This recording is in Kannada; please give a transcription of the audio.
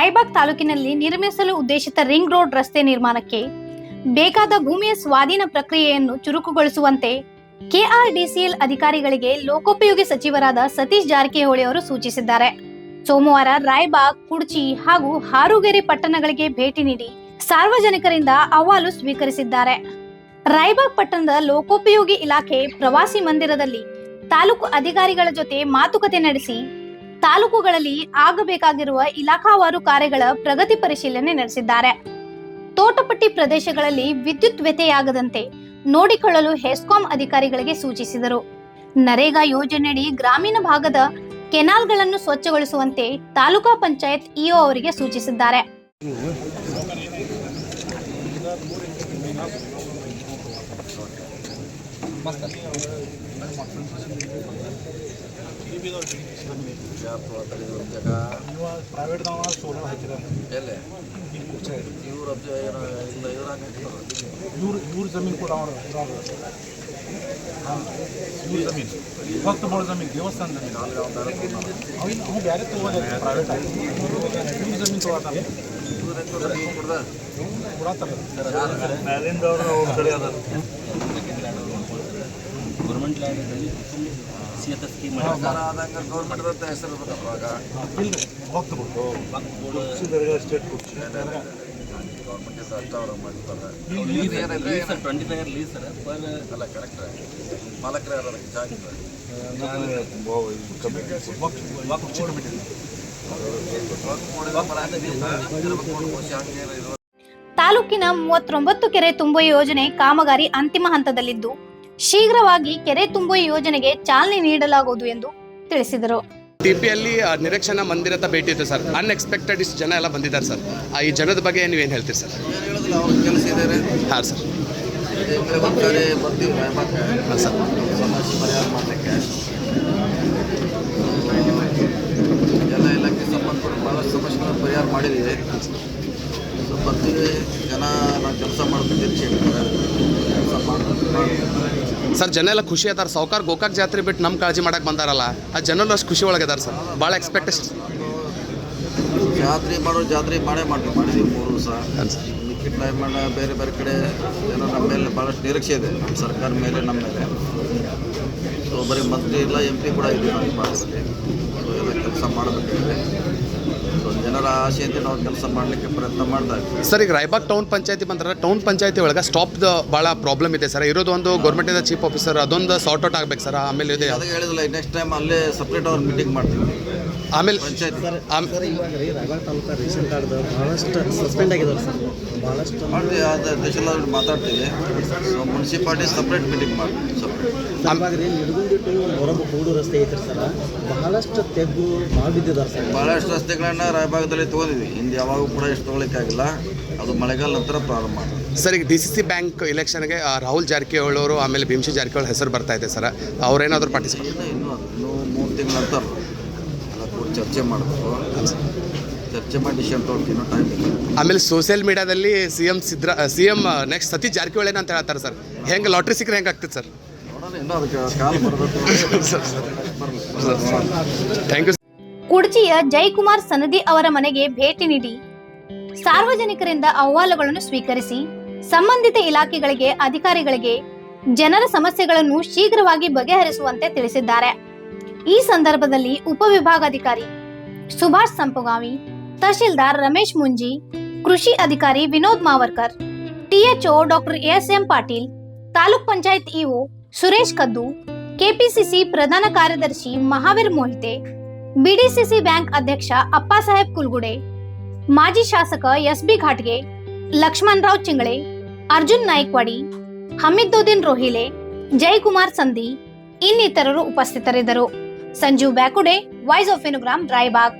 ರಾಯಬಾಗ್ ತಾಲೂಕಿನಲ್ಲಿ ನಿರ್ಮಿಸಲು ಉದ್ದೇಶಿತ ರಿಂಗ್ ರೋಡ್ ರಸ್ತೆ ನಿರ್ಮಾಣಕ್ಕೆ ಬೇಕಾದ ಭೂಮಿಯ ಸ್ವಾಧೀನ ಪ್ರಕ್ರಿಯೆಯನ್ನು ಚುರುಕುಗೊಳಿಸುವಂತೆ ಕೆಆರ್ಡಿಸಿಎಲ್ ಅಧಿಕಾರಿಗಳಿಗೆ ಲೋಕೋಪಯೋಗಿ ಸಚಿವರಾದ ಸತೀಶ್ ಜಾರಕಿಹೊಳಿ ಅವರು ಸೂಚಿಸಿದ್ದಾರೆ. ಸೋಮವಾರ ರಾಯಬಾಗ್, ಕುಡ್ಚಿ ಹಾಗೂ ಹಾರುಗೆರೆ ಪಟ್ಟಣಗಳಿಗೆ ಭೇಟಿ ನೀಡಿ ಸಾರ್ವಜನಿಕರಿಂದ ಅಹವಾಲು ಸ್ವೀಕರಿಸಿದ್ದಾರೆ. ರಾಯಬಾಗ್ ಪಟ್ಟಣದ ಲೋಕೋಪಯೋಗಿ ಇಲಾಖೆ ಪ್ರವಾಸಿ ಮಂದಿರದಲ್ಲಿ ತಾಲೂಕು ಅಧಿಕಾರಿಗಳ ಜೊತೆ ಮಾತುಕತೆ ನಡೆಸಿ ತಾಲೂಕುಗಳಲ್ಲಿ ಆಗಬೇಕಾಗಿರುವ ಇಲಾಖಾವಾರು ಕಾರ್ಯಗಳ ಪ್ರಗತಿ ಪರಿಶೀಲನೆ ನಡೆಸಿದ್ದಾರೆ. ತೋಟಪಟ್ಟಿ ಪ್ರದೇಶಗಳಲ್ಲಿ ವಿದ್ಯುತ್ ವ್ಯತ್ಯಯಾಗದಂತೆ ನೋಡಿಕೊಳ್ಳಲು ಹೆಸ್ಕಾಂ ಅಧಿಕಾರಿಗಳಿಗೆ ಸೂಚಿಸಿದರು. ನರೇಗಾ ಯೋಜನೆಯಡಿ ಗ್ರಾಮೀಣ ಭಾಗದ ಕೆನಾಲ್ಗಳನ್ನು ಸ್ವಚ್ಛಗೊಳಿಸುವಂತೆ ತಾಲೂಕಾ ಪಂಚಾಯತ್ ಇಒ ಅವರಿಗೆ ಸೂಚಿಸಿದ್ದಾರೆ. ಪ್ರೈವೇಟ್ ಸೋಲಾರ್ ಹಾಕಿದ್ದಾರೆ ಎಲ್ಲಿ ಇವ್ರ ಅಬ್ಜ ಏನೋ ಇಲ್ಲ ಇವ್ರು ಇವ್ರ ಜಮೀನು ಕೂಡ ಅವ್ರ ಇವ್ರ ಜಮೀನು ಭಕ್ತ ಬಳ ಜಮೀನು ದೇವಸ್ಥಾನ ಜಮೀನು ಅವ್ನು ಅವ್ನು ಬೇರೆ ತೊಗೋದ ಪ್ರೈವೇಟ್ ಜಮೀನು ಕೊಡತ್ತಾರ ಮ್ಯಾಲಿಂದ ಕಡೆ ಗೌರ್ಮೆಂಟ್ ಲ್ಯಾಂಡಲ್ಲಿ ಸಿ ಸ್ಕೀಮ್ ಸರ್ಕಾರ ಆದಂಗ ಗೌರ್ಮೆಂಟ್ ಅಂತ ಹೆಸರು ಅವಾಗ ಇಲ್ಲ ಭಕ್ತ ಬೋಳ ಸ್ಟೇಟ್ ಗೌರ್ಮೆಂಟ್ ಇಂದ ಅಷ್ಟ ಅವ್ರ ಮಾಡ್ತಾರೆ lease twenty five year lease sir per ಅಲ್ಲ ಕರೆಕ್ಟ್ ಮಾಲಕರೇ ಯಾರು ಅದಕ್ಕೆ ಜಾಗ ಕುರ್ಚಿ ಕಮಿಟಿ ಹಂಗೆ ಇದು ತಾಲೂಕಿನ ಮೂವತ್ತೊಂಬತ್ತು ಕೆರೆ ತುಂಬುವ ಯೋಜನೆ ಕಾಮಗಾರಿ ಅಂತಿಮ ಹಂತದಲ್ಲಿದ್ದು. ಶೀಘ್ರವಾಗಿ ಕೆರೆ ತುಂಬುವ ಯೋಜನೆಗೆ ಚಾಲನೆ ನೀಡಲಾಗುವುದು ಎಂದು ತಿಳಿಸಿದರು. ಟಿಪಿಯಲ್ಲಿ ನಿರೀಕ್ಷಣಾ ಮಂದಿರ ಭೇಟಿ ಇತ್ತು ಸರ್. ಅನ್ಎಕ್ಸ್ಪೆಕ್ಟೆಡ್ ಇಷ್ಟು ಜನ ಎಲ್ಲ ಬಂದಿದ್ದಾರೆ ಸರ್. ಆ ಈ ಜನದ ಬಗ್ಗೆ ನೀವೇನು ಹೇಳ್ತೀರಿ ಸರ್? ಏನು ಹೇಳೋದಿಲ್ಲ ಅವ್ರ ಕೆಲಸ ಇದ್ದಾರೆ ಹಾಂ ಸರ್. ಹಾಂ ಸರ್. ಪರಿಹಾರ ಮಾಡಲಿಕ್ಕೆ ಎಲ್ಲ ಇಲಾಖೆ ಸಂಬಂಧಪಟ್ಟ ಭಾಳಷ್ಟು ಸಮಸ್ಯೆಗಳನ್ನು ಪರಿಹಾರ ಮಾಡಿದ್ದೀವಿ ಸೊ ಬರ್ತೀವಿ ಜನ ನಾವು ಕೆಲಸ ಮಾಡ್ಬೇಕು ಸರ್ ಜನ ಎಲ್ಲ ಖುಷಿ ಅದಾರ. ಸಾವ್ಕಾರ್ ಗೋಕಾಕ್ ಜಾತ್ರೆ ಬಿಟ್ಟು ನಮ್ಮ ಕಾಳಜಿ ಮಾಡಕ್ಕೆ ಬಂದಾರಲ್ಲ. ಆ ಜನರು ಅಷ್ಟು ಖುಷಿ ಒಳಗೆ ಅದಾರ ಸರ್. ಭಾಳ ಎಕ್ಸ್ಪೆಕ್ಟೇಷನ್ ಜಾತ್ರೆ ಮಾಡೋ ಜಾತ್ರೆ ಮಾಡೇ ಮಾಡ್ತೀವಿ. ಮಾಡಿದ್ದೀವಿ ಮೂರು ದಿವಸ. ಹಾಂ ಸರ್. ಮಿಕ್ಕಿ ಬೇರೆ ಬೇರೆ ಕಡೆ ಏನೋ ನಮ್ಮ ಮೇಲೆ ಭಾಳಷ್ಟು ನಿರೀಕ್ಷೆ ಇದೆ. ನಮ್ಮ ಸರ್ಕಾರ ಮೇಲೆ ನಮ್ಮ ಮೇಲೆ. ಸೊ ಬರೀ ಮಂತ್ರಿ ಇಲ್ಲ ಎಂ ಪಿ ಕೂಡ ಇದೆ ನಮ್ಮ ಭಾಗದಲ್ಲಿ ಸೊ ಎಲ್ಲ ಕೆಲಸ ಮಾಡಬೇಕಾಗಿದೆ ಜನರ ಆಶೆಯಂತೆ ನಾವು ಕೆಲಸ ಮಾಡಲಿಕ್ಕೆ ಪ್ರಯತ್ನ ಮಾಡ್ತಾ ಇದ್ದೀವಿ. ಸರ್ ಈಗ ರಾಯಬಾಗ್ ಟೌನ್ ಪಂಚಾಯತಿ ಬಂದ್ರೆ ಟೌನ್ ಪಂಚಾಯತಿ ಒಳಗೆ ಸ್ಟಾಪ್ದು ಭಾಳ ಪ್ರಾಬ್ಲಮ್ ಇದೆ ಸರ್. ಇರೋದು ಒಂದು ಗೌರ್ಮೆಂಟಿಂದ ಚೀಫ್ ಆಫೀಸರ್ ಅದೊಂದು ಸಾರ್ಟ್ ಔಟ್ ಆಗ್ಬೇಕು ಸರ್. ಆಮೇಲೆ ಇದೆ ಅದಕ್ಕೆ ಹೇಳಿದಿಲ್ಲ ನೆಕ್ಸ್ಟ್ ಟೈಮ್ ಅಲ್ಲೇ ಸಪ್ರೇಟ್ ಅವ್ರ ಮೀಟಿಂಗ್ ಮಾಡ್ತೀವಿ. ಆಮೇಲೆ ಪಂಚಾಯತ್. ಸರ್ ಇವಾಗ ರೀ ರಾಯಬಾಗ್ ತಾಲೂಕು ರೇಷನ್ ಕಾರ್ಡ್ ಭಾಳಷ್ಟು ಸಸ್ಪೆಂಡ್ ಆಗಿದೆ ಸರ್. ಭಾಳಷ್ಟು ಅದು ಮಾತಾಡ್ತೀವಿ. ಸೊ ಮುನ್ಸಿಪಾಲ್ಟಿ ಸಪ್ರೇಟ್ ಮೀಟಿಂಗ್ ಮಾಡ್ತೀವಿ ಸಪ್ರೇಟ್ ಹೊರಬ ಕೂಡು ರಸ್ತೆ ಐತ್ರಿ ಸರ್. ಬಹಳಷ್ಟು ತೆಗ್ಗು ಬಿದ್ದಿದ್ದಾರೆ ಸರ್. ಭಾಳಷ್ಟು ರಸ್ತೆಗಳನ್ನ ರಾಯಭಾಗದಲ್ಲಿ ತೊಗೊಂಡಿದ್ವಿ ಹಿಂದೆ ಯಾವಾಗ ಕೂಡ ಇಷ್ಟು ತೊಗೊಳಿಕ್ಕಾಗಿಲ್ಲ. ಅದು ಮಳೆಗಾಲ ನಂತರ ಪ್ರಾರಂಭ ಸರ್ ಈಗ ಡಿ ಸಿ ಸಿ ಬ್ಯಾಂಕ್ ಇಲೆಕ್ಷನ್ಗೆ ಆ, ರಾಹುಲ್ ಜಾರಕಿಹೊಳಿ ಅವರು ಆಮೇಲೆ ಭೀಮಶಿ ಜಾರಕಿಹೊಳಿ ಹೆಸರು ಬರ್ತಾ ಇದೆ ಸರ್. ಅವ್ರೇನಾದರೂ ಪಾರ್ಟಿಸಿಪೇಟ್ ಇನ್ನು ಮೂರು ತಿಂಗಳ ನಂತರ. ಚರ್ಚೆ ಮಾಡಬೇಕು. ಚರ್ಚೆ ಮಾಡಿ ಡಿಸಿಷನ್ ತೊಗೊಳ್ತೀವಿ ಇನ್ನೂ ಟೈಮ್ ಇಲ್ಲ. ಆಮೇಲೆ ಸೋಷಿಯಲ್ ಮೀಡಿಯಾದಲ್ಲಿ C M Siddara C M next Satish Jarkiholi ಅಂತ ಹೇಳ್ತಾರೆ ಸರ್. ಹೆಂಗೆ ಲಾಟ್ರಿ ಸಿಕ್ಕರೆ ಹೆಂಗೆ ಆಗ್ತದೆ ಸರ್? ಕುಡ್ಚಿಯ ಜಯಕುಮಾರ್ ಸನದಿ ಅವರ ಮನೆಗೆ ಭೇಟಿ ನೀಡಿ. ಸಾರ್ವಜನಿಕರಿಂದ ಅಹವಾಲುಗಳನ್ನು ಸ್ವೀಕರಿಸಿ, ಸಂಬಂಧಿತ ಇಲಾಖೆಗಳಿಗೆ, ಅಧಿಕಾರಿಗಳಿಗೆ ಜನರ ಸಮಸ್ಯೆಗಳನ್ನು ಶೀಘ್ರವಾಗಿ ಬಗೆಹರಿಸುವಂತೆ ತಿಳಿಸಿದ್ದಾರೆ. ಈ ಸಂದರ್ಭದಲ್ಲಿ ಉಪವಿಭಾಗಾಧಿಕಾರಿ ಸುಭಾಷ್ ಸಂಪಗಾವಿ, ತಹಶೀಲ್ದಾರ್ ರಮೇಶ್ ಮುಂಜಿ, ಕೃಷಿ ಅಧಿಕಾರಿ Vinod Mavarkar THO doctor S M Patil, taluk panchayat EO Suresh Kaddu, KPCC ಪ್ರಧಾನ ಕಾರ್ಯದರ್ಶಿ ಮಹಾವೀರ್ ಮೋಹಿತೆ, ಬಿಡಿಸಿಸಿ ಬ್ಯಾಂಕ್ ಅಧ್ಯಕ್ಷ ಅಪ್ಪಾಸಾಹೇಬ್ ಕುಲ್ಗುಡೆ, ಮಾಜಿ ಶಾಸಕ ಎಸ್ ಬಿ ಘಾಟ್ಗೆ ಲಕ್ಷ್ಮಣ್ ರಾವ್ ಚಿಂಗಳೆ, ಅರ್ಜುನ್ ನಾಯ್ಕ್ವಾಡಿ ಹಮೀದುದ್ದೀನ್ ರೋಹಿಲೆ ಜಯಕುಮಾರ್ ಸಂಧಿ ಇನ್ನಿತರರು ಉಪಸ್ಥಿತರಿದ್ದರು. ಸಂಜೀವ್ ಬ್ಯಾಕುಡೆ, ವಾಯ್ಸ್ ಆಫ್ ಇನುಗ್ರಾಮ್ ರಾಯಬಾಗ್.